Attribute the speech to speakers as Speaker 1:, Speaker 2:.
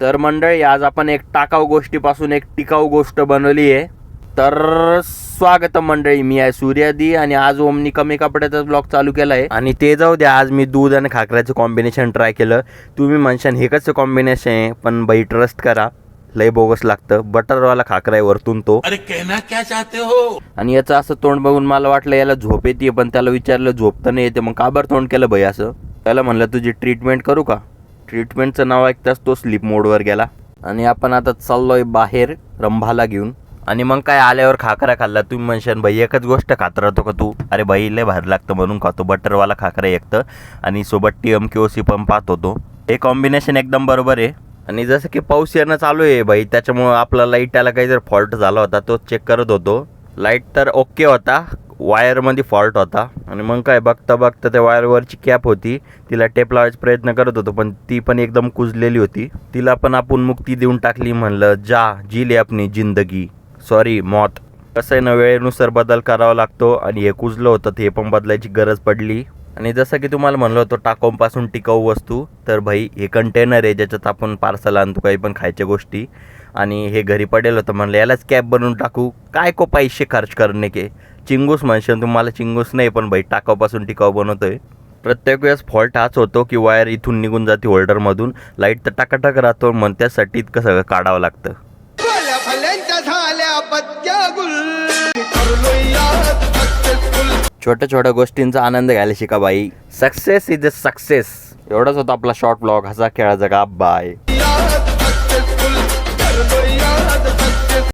Speaker 1: तर मंडळी आज आपण एक टाकाऊ गोष्टीपासून एक टिकाऊ गोष्ट बनवली आहे तर स्वागत मंडळी मी आहे सूर्यादी आणि आज ओमनी कमी कपड्याचा ब्लॉग चालू केला आहे आणि ते जाऊ द्या आज मी दूध आणि खाकऱ्याचं कॉम्बिनेशन ट्राय केलं. तुम्ही म्हणशान हे कसं कॉम्बिनेशन आहे पण बाई ट्रस्ट करा. लय बोगस लागतं. बटरवाला खाकरा आहे वरतून तो.
Speaker 2: अरे कहना क्या चाहते हो?
Speaker 1: आणि याचं असं तोंड बघून मला वाटलं याला झोप येते पण त्याला विचारलं झोप तर नाही येते. मग का बरं तोंड केलं भाई असं? त्याला म्हणलं तुझी ट्रीटमेंट करू का? ट्रीटमेंटचं नाव ऐकताच तो स्लीप मोडवर गेला. आणि आपण आता चाललोय बाहेर रंभाला घेऊन. आणि मग काय आल्यावर खाकरा खाल्ला. तुम्ही म्हणशान भाई एकच गोष्ट खात राहतो का तू? अरे भाई लय भारी लागतं म्हणून खातो. बटरवाला खाकरा एकतं आणि सोबत T M K O C पण पाहत होतो हे कॉम्बिनेशन एकदम बरोबर आहे. आणि जसं की पाऊस येणं चालू आहे भाई त्याच्यामुळं आपला लाइट त्याला काही जर फॉल्ट झाला होता तो चेक करत होतो. लाइट तर ओके होता. वायरमध्ये फॉल्ट होता. आणि मग काय बघता बघता त्या वायरवरची कॅप होती. तिला टेप लावायचा प्रयत्न करत होतो पण ती पण एकदम कुजलेली होती. तिला पण आपण मुक्ती देऊन टाकली म्हणलं जा जिले आपली जिंदगी. सॉरी मॉत. कसं आहे ना वेळेनुसार बदल करावा लागतो आणि हे कुजलं होतं ते पण बदलायची गरज पडली. आणि जसं की तुम्हाला म्हणलं होतं टाकोमपासून टिकाऊ वस्तू. तर भाई हे कंटेनर आहे ज्याच्यात आपण पार्सल आणतो काही पण खायच्या गोष्टी. आणि हे घरी पडेल होतं म्हणलं यालाच कॅब बनवून टाकू. काय को पैसे खर्च करणे के? चिंगूस म्हणशील तुम्हाला चिंगूस नाही पण भाई टाकाऊपासून टिकाऊ बनवतोय. प्रत्येक वेळेस फॉल्ट हाच होतो की वायर इथून निघून जाते होल्डरमधून लाइट तर टाकाटाक राहतो मग त्यासाठी इतकं सगळं काढावं लागतं. छोट्या छोट्या गोष्टींचा आनंद घ्यायला शिका बाई. सक्सेस इज अ सक्सेस एवढाच होता आपला शॉर्ट ब्लॉग हसा खेळाचा का बाय